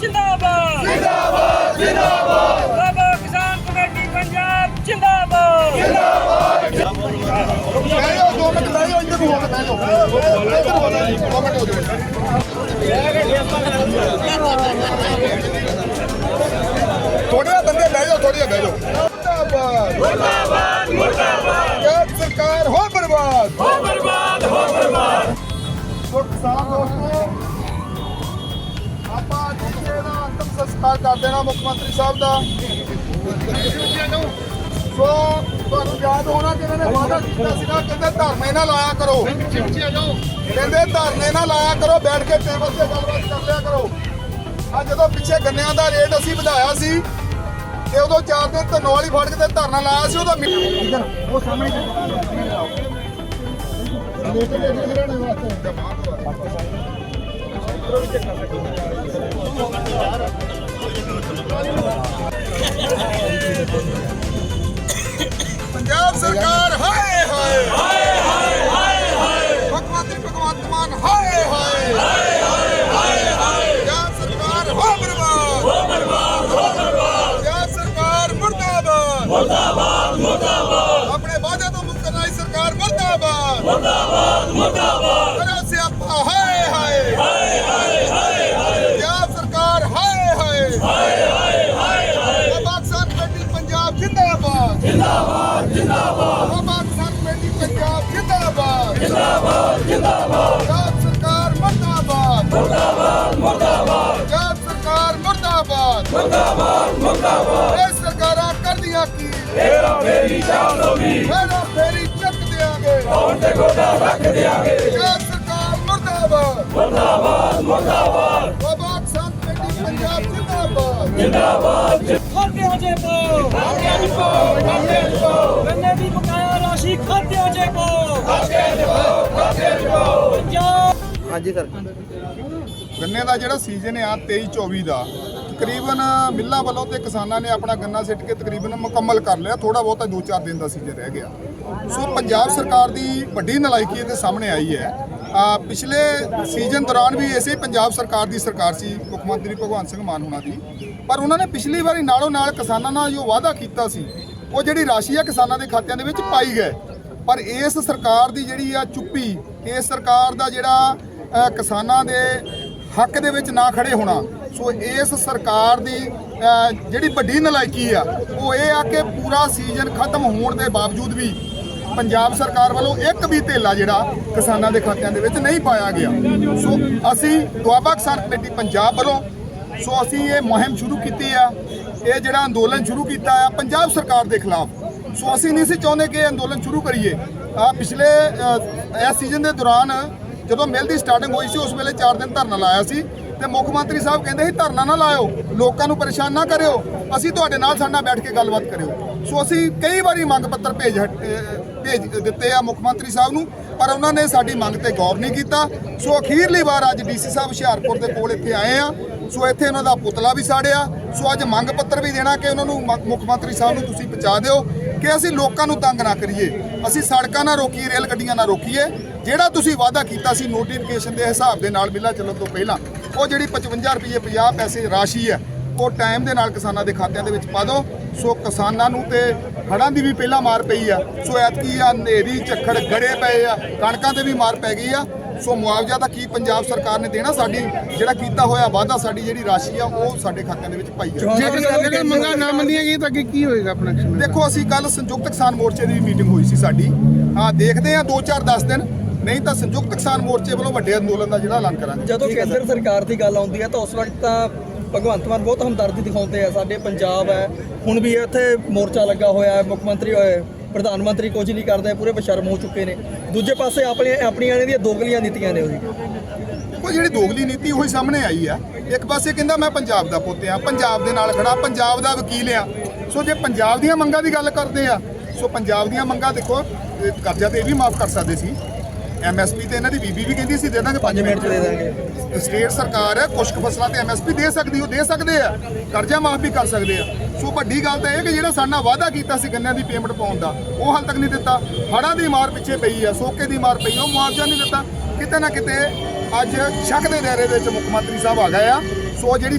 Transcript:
ਜਿੰਦਾਬਾਦ। ਜਿੰਦਾਬਾਦ ਜਿੰਦਾਬਾਦ। ਬਾਬਾ ਕਿਸਾਨ ਕਮੇਟੀ ਪੰਜਾਬ ਜਿੰਦਾਬਾਦ। ਬਹਿ ਜਾਓ ਦੋ ਮਿੰਟ ਇੱਧਰ ਨੂੰ ਦੋ ਮਿੰਟ ਹੋ ਥੋੜੇ ਬੰਦੇ ਬਹਿ ਜਾਓ ਥੋੜੇ ਬਹਿ ਜਾਓ। ਮੁਰਦਾਬਾਦ ਮੁਰਦਾਬਾਦ। ਮੁਰਦਾਬਾਦ ਸਰਕਾਰ ਹੋ ਬਰਬਾਦ। ਹੋ ਬਰਬਾਦ ਹੋ ਬਰਬਾਦ। ਸੋ ਕਿਸਾਨ ਦੋਸਤੋ ਸੰਸਕਾਰ ਕਰ ਦੇਣਾ ਮੁੱਖ ਮੰਤਰੀ ਸਾਹਿਬ ਦਾ। ਸੋ ਤੁਹਾਨੂੰ ਯਾਦ ਹੋਣਾ ਕਿ ਇਹਨਾਂ ਨੇ ਵਾਅਦਾ ਕੀਤਾ ਸੀਗਾ ਕਹਿੰਦੇ ਧਰਨੇ ਨਾ ਲਾਇਆ ਕਰੋ। ਕਹਿੰਦੇ ਧਰਨੇ ਨਾ ਲਾਇਆ ਕਰੋ ਬੈਠ ਕੇ ਟੇਬਲ ਤੇ ਗੱਲਬਾਤ ਕਰ ਲਿਆ ਕਰੋ। ਆ ਜਦੋਂ ਪਿੱਛੇ ਗੰਨਿਆਂ ਦਾ ਰੇਟ ਅਸੀਂ ਵਧਾਇਆ ਸੀ ਤੇ ਉਦੋਂ ਚਾਰ ਦਿਨ ਧਨੋਵਾਲੀ ਫੜਕ ਤੇ ਧਰਨਾ ਲਾਇਆ ਸੀ ਉਹਦਾ ਉਹ ਸਾਹਮਣੇ ਪੰਜਾਬ ਸਰਕਾਰ ਹਾਏ ਹਾਏ। ਹਾਏ ਹਾਏ ਹਾਏ ਮੁੱਖ ਮੰਤਰੀ ਭਗਵੰਤ ਮਾਨ ਹਾਏ ਹਾਏ। ਹਾਏ ਹਾਏ ਹਾਏ ਪੰਜਾਬ ਸਰਕਾਰ ਹੋ ਬਰਬਾਦ। ਹੋ ਬਰਬਾਦ ਹੋ ਬਰਬਾਦ ਪੰਜਾਬ ਸਰਕਾਰ ਮੁਰਦਾਬਾਦ। ਮੁਰਦਾਬਾਦ ਮੁਰਦਾਬਾਦ ਆਪਣੇ ਵਾਅਦੇ ਤੋਂ ਮੁਕਰ ਆਈ ਸਰਕਾਰ ਮੁਰਦਾਬਾਦ। ਮੁਰਦਾਬਾਦ ਮੁਰਦਾਬਾਦ। ਮਰਦਾਬਾਦ ਇਹ ਸਰਕਾਰਾਂ ਕਰਦੀਆਂ ਕੀ? ਫੇਰਾ ਫੇਰੀ ਚਾਲ ਹੋਗੀ ਫੇਰਾ ਫੇਰੀ ਚੱਕ ਦਿਆਂਗੇ। ਕੌਣ ਤੇ ਗੋਡਾ ਰੱਖ ਦਿਆਂਗੇ। ਸਰਕਾਰ ਮਰਦਾਬਾਦ। ਮਰਦਾਬਾਦ ਮਰਦਾਬਾਦ। ਪੰਜਾਬ ਜਿੰਦਾਬਾਦ ਦੀ ਬਕਾਇਆ ਰਾਸ਼ੀ ਪੰਜਾਬ ਹਾਂਜੀ ਸਰ। ਗੰਨੇ ਦਾ ਜਿਹੜਾ ਸੀਜ਼ਨ ਆ 23 24 ਦਾ ਤਕਰੀਬਨ ਮਿੱਲਾਂ ਵੱਲੋਂ ਤੇ ਕਿਸਾਨਾਂ ਨੇ ਆਪਣਾ ਗੰਨਾ ਸਿੱਟ ਕੇ ਤਕਰੀਬਨ ਮੁਕੰਮਲ ਕਰ ਲਿਆ। ਥੋੜਾ ਬਹੁਤਾ 2-4 ਦਿਨ ਦਾ ਸੀਜ਼ਨ ਰਹਿ ਗਿਆ। ਸੋ ਪੰਜਾਬ ਸਰਕਾਰ ਦੀ ਵੱਡੀ ਨਲਾਇਕੀ ਇਹਦੇ ਸਾਹਮਣੇ ਆਈ ਹੈ। ਪਿਛਲੇ ਸੀਜ਼ਨ ਦੌਰਾਨ ਵੀ ਇਸੇ ਪੰਜਾਬ ਸਰਕਾਰ ਦੀ ਸਰਕਾਰ ਸੀ, ਮੁੱਖ ਮੰਤਰੀ ਭਗਵੰਤ ਸਿੰਘ ਮਾਨ ਹੋਣਾ ਦੀ। ਪਰ ਉਹਨਾਂ ਨੇ ਪਿਛਲੀ ਵਾਰੀ ਨਾਲੋਂ ਨਾਲ ਕਿਸਾਨਾਂ ਨਾਲ ਜੋ ਵਾਅਦਾ ਕੀਤਾ ਸੀ, ਉਹ ਜਿਹੜੀ ਰਾਸ਼ੀ ਆ ਕਿਸਾਨਾਂ ਦੇ ਖਾਤਿਆਂ ਦੇ ਵਿੱਚ ਪਾਈ ਗਏ। ਪਰ ਇਸ ਸਰਕਾਰ ਦੀ ਜਿਹੜੀ ਆ ਚੁੱਪੀ, ਇਸ ਸਰਕਾਰ ਦਾ ਜਿਹੜਾ ਕਿਸਾਨਾਂ ਦੇ ਹੱਕ ਦੇ ਵਿੱਚ ਨਾ ਖੜੇ ਹੋਣਾ। ਸੋ ਇਸ ਸਰਕਾਰ ਦੀ ਜਿਹੜੀ ਵੱਡੀ ਨਲਾਇਕੀ ਆ, ਉਹ ਇਹ ਆ ਕਿ ਪੂਰਾ ਸੀਜ਼ਨ ਖਤਮ ਹੋਣ ਦੇ ਬਾਵਜੂਦ ਵੀ ਪੰਜਾਬ ਸਰਕਾਰ ਵੱਲੋਂ ਇੱਕ ਵੀ ਧੇਲਾ ਜਿਹੜਾ ਕਿਸਾਨਾਂ ਦੇ ਖਾਤਿਆਂ ਦੇ ਵਿੱਚ ਨਹੀਂ ਪਾਇਆ ਗਿਆ। ਸੋ ਅਸੀਂ ਦੁਆਬਾ ਕਿਸਾਨ ਕਮੇਟੀ ਪੰਜਾਬ ਵੱਲੋਂ, ਸੋ ਅਸੀਂ ਇਹ ਮੁਹਿੰਮ ਸ਼ੁਰੂ ਕੀਤੀ ਆ। ਇਹ ਜਿਹੜਾ ਅੰਦੋਲਨ ਸ਼ੁਰੂ ਕੀਤਾ ਆ ਪੰਜਾਬ ਸਰਕਾਰ ਦੇ ਖਿਲਾਫ। ਸੋ ਅਸੀਂ ਨਹੀਂ ਸੀ ਚਾਹੁੰਦੇ ਕਿ ਇਹ ਅੰਦੋਲਨ ਸ਼ੁਰੂ ਕਰੀਏ। ਆ ਪਿਛਲੇ ਇਸ ਸੀਜ਼ਨ ਦੇ ਦੌਰਾਨ ਜਦੋਂ ਮਿਲ ਦੀ ਸਟਾਰਟਿੰਗ ਹੋਈ ਸੀ, ਉਸ ਵੇਲੇ 4 ਦਿਨ ਧਰਨਾ ਲਾਇਆ ਸੀ ਤੇ ਮੁੱਖ ਮੰਤਰੀ ਸਾਹਿਬ ਕਹਿੰਦੇ ਸੀ, ਧਰਨਾ ਨਾ ਲਾਇਓ, ਲੋਕਾਂ ਨੂੰ ਪਰੇਸ਼ਾਨ ਨਾ ਕਰਿਓ, ਅਸੀਂ ਤੁਹਾਡੇ ਨਾਲ ਸਾਡੇ ਨਾਲ ਬੈਠ ਕੇ ਗੱਲਬਾਤ ਕਰਿਓ। ਸੋ ਅਸੀਂ ਕਈ ਵਾਰੀ ਮੰਗ ਪੱਤਰ ਭੇਜ ਭੇਜ ਦਿੱਤੇ ਆ ਮੁੱਖ ਮੰਤਰੀ ਸਾਹਿਬ ਨੂੰ, ਪਰ ਉਹਨਾਂ ਨੇ ਸਾਡੀ ਮੰਗ ਤੇ ਗੌਰ ਨਹੀਂ ਕੀਤਾ। ਸੋ ਅਖੀਰਲੀ ਵਾਰ ਅੱਜ ਡੀਸੀ ਸਾਹਿਬ ਹੁਸ਼ਿਆਰਪੁਰ ਦੇ ਕੋਲ ਇੱਥੇ ਆਏ ਆ। ਸੋ ਇੱਥੇ ਉਹਨਾਂ ਦਾ ਪੁਤਲਾ ਵੀ ਸਾੜਿਆ। ਸੋ ਅੱਜ ਮੰਗ ਪੱਤਰ ਵੀ ਦੇਣਾ ਕਿ ਉਹਨਾਂ ਨੂੰ ਮੁੱਖ ਮੰਤਰੀ ਸਾਹਿਬ ਨੂੰ ਤੁਸੀਂ ਪਹੁੰਚਾ ਦਿਓ। ਕਿ ਅਸੀਂ ਲੋਕਾਂ ਨੂੰ ਤੰਗ ਨਾ ਕਰੀਏ। ਅਸੀਂ ਸੜਕਾਂ ਨਾ ਰੋਕੀਏ ਰੇਲ ਗੱਡੀਆਂ ਨਾ ਰੋਕੀਏ। ਜਿਹੜਾ ਤੁਸੀਂ ਵਾਅਦਾ ਕੀਤਾ ਸੀ ਨੋਟੀਫਿਕੇਸ਼ਨ ਦੇ ਹਿਸਾਬ ਦੇ ਨਾਲ ਬਿੱਲਾਂ ਚੱਲਣ ਤੋਂ ਪਹਿਲਾਂ, ਉਹ ਜਿਹੜੀ 55 ਰੁਪਏ 50 ਪੈਸੇ ਰਾਸ਼ੀ ਹੈ, ਉਹ ਟਾਈਮ ਦੇ ਨਾਲ ਕਿਸਾਨਾਂ ਦੇ ਖਾਤਿਆਂ ਦੇ ਵਿੱਚ ਪਾ ਦਿਓ। ਸੋ ਕਿਸਾਨਾਂ ਨੂੰ ਤੇ ਹੜ੍ਹਾਂ ਦੀ ਵੀ ਪਹਿਲਾਂ ਮਾਰ ਪਈ ਆ। ਸੋ ਐਤਕੀ ਆ ਹਨੇਰੀ, ਝੱਖੜ ਗੜੇ ਪਏ ਆ, ਕਣਕਾਂ ਤੇ ਵੀ ਮਾਰ ਪੈ ਗਈ ਆ। ਸੋ ਮੁਆਵਜ਼ਾ ਤਾਂ ਕੀ ਪੰਜਾਬ ਸਰਕਾਰ ਨੇ ਦੇਣਾ ਸਾਡੀ ਜਿਹੜਾ ਕੀਤਾ ਹੋਇਆ ਵਾਅਦਾ ਸਾਡੀ ਜਿਹੜੀ ਰਾਸ਼ੀ ਆ ਉਹ ਸਾਡੇ ਖਾਤਿਆਂ ਦੇ ਵਿੱਚ ਪਾਈ ਜਾਵੇ ਜੇਕਰ ਜੇਕਰ ਮੰਗਾਂ ਨਾ ਮੰਨੀਆਂ ਗਈ ਤਾਂ ਅੱਗੇ ਕੀ ਹੋਏਗਾ ਆਪਣਾ ਐਕਸ਼ਨ ਦੇਖੋ ਅਸੀਂ ਕੱਲ ਸੰਯੁਕਤ ਕਿਸਾਨ ਮੋਰਚੇ ਦੀ ਮੀਟਿੰਗ ਹੋਈ ਸੀ ਸਾਡੀ। ਹਾਂ ਦੇਖਦੇ ਆ 2-4 10 ਦਿਨ। ਨਹੀਂ ਤਾਂ ਸੰਯੁਕਤ ਕਿਸਾਨ ਮੋਰਚੇ ਵੱਲੋਂ ਵੱਡੇ ਅੰਦੋਲਨ ਦਾ ਜਿਹੜਾ ਐਲਾਨ ਕਰਾਂਗੇ। ਜਦੋਂ ਕੇਂਦਰ ਸਰਕਾਰ ਦੀ ਗੱਲ ਆਉਂਦੀ ਹੈ ਤਾਂ ਉਸ ਵਕਤ ਤਾਂ ਭਗਵੰਤ ਮਾਨ ਬਹੁਤ ਹਮਦਰਦੀ ਦਿਖਾਉਂਦੇ ਆ ਸਾਡੇ ਪੰਜਾਬ ਹੈ। ਹੁਣ ਵੀ ਇੱਥੇ ਮੋਰਚਾ ਲੱਗਾ ਹੋਇਆ ਹੈ ਮੁੱਖ ਮੰਤਰੀ ਹੋਏ। ਪ੍ਰਧਾਨ ਮੰਤਰੀ ਕੁਝ ਨਹੀਂ ਕਰਦੇ ਪੂਰੇ ਬਸ਼ਰਮ ਹੋ ਚੁੱਕੇ ਨੇ। ਦੂਜੇ ਪਾਸੇ ਆਪਣੇ ਆਪਣੀਆਂ ਇਹਨਾਂ ਦੀਆਂ ਦੋਗਲੀਆਂ ਨੀਤੀਆਂ ਨੇ ਉਹਦੀ। ਉਹ ਜਿਹੜੀ ਦੋਗਲੀ ਨੀਤੀ ਉਹੀ ਸਾਹਮਣੇ ਆਈ ਆ। ਇੱਕ ਪਾਸੇ ਕਹਿੰਦਾ ਮੈਂ ਪੰਜਾਬ ਦਾ ਪੁੱਤ ਆ, ਪੰਜਾਬ ਦੇ ਨਾਲ ਖੜਾ, ਪੰਜਾਬ ਦਾ ਵਕੀਲ ਆ। ਸੋ ਜੇ ਪੰਜਾਬ ਦੀਆਂ ਮੰਗਾਂ ਦੀ ਗੱਲ ਕਰਦੇ ਆ, ਸੋ ਪੰਜਾਬ ਦੀਆਂ ਮੰਗਾਂ ਦੇਖੋ ਕਰਜ਼ਾ ਤੇ ਇਹ ਵੀ ਮਾਫ ਕਰ ਸਕਦੇ ਸੀ। ਐਮਐਸਪੀ ਤੇ ਇਹਨਾਂ ਦੀ ਬੀਬੀ ਵੀ ਕਹਿੰਦੀ ਸੀ ਦੇ ਦਾਂਗੇ 5 ਮਿੰਟ 'ਚ ਦੇ ਦਾਂਗੇ। ਸਟੇਟ ਸਰਕਾਰ ਹੈ ਕੁਝ ਕੁ ਫਸਲਾਂ ਤੇ ਐਮਐਸਪੀ ਦੇ ਸਕਦੀ ਉਹ ਦੇ ਸਕਦੇ ਆ। ਕਰਜ਼ਾ ਮਾਫ ਵੀ ਕਰ ਸਕਦੇ ਆ। ਸੋ ਵੱਡੀ ਗੱਲ ਤਾਂ ਇਹ ਕਿ ਜਿਹੜਾ ਸਾਡਾ ਵਾਅਦਾ ਕੀਤਾ ਸੀ ਗੰਨਿਆਂ ਦੀ ਪੇਮੈਂਟ ਪਾਉਣ ਦਾ ਉਹ ਹਾਲ ਤੱਕ ਨਹੀਂ ਦਿੱਤਾ। ਹੜ੍ਹਾਂ ਦੀ ਮਾਰ ਪਿੱਛੇ ਪਈ ਆ ਸੋਕੇ ਦੀ ਮਾਰ ਪਈ ਆ, ਉਹ ਮੁਆਵਜ਼ਾ ਨਹੀਂ ਦਿੱਤਾ। ਕਿਤੇ ਨਾ ਕਿਤੇ ਅੱਜ ਸ਼ੱਕ ਦੇ ਦਾਇਰੇ ਵਿੱਚ ਮੁੱਖ ਮੰਤਰੀ ਸਾਹਿਬ ਆ ਗਏ ਆ। ਸੋ ਜਿਹੜੀ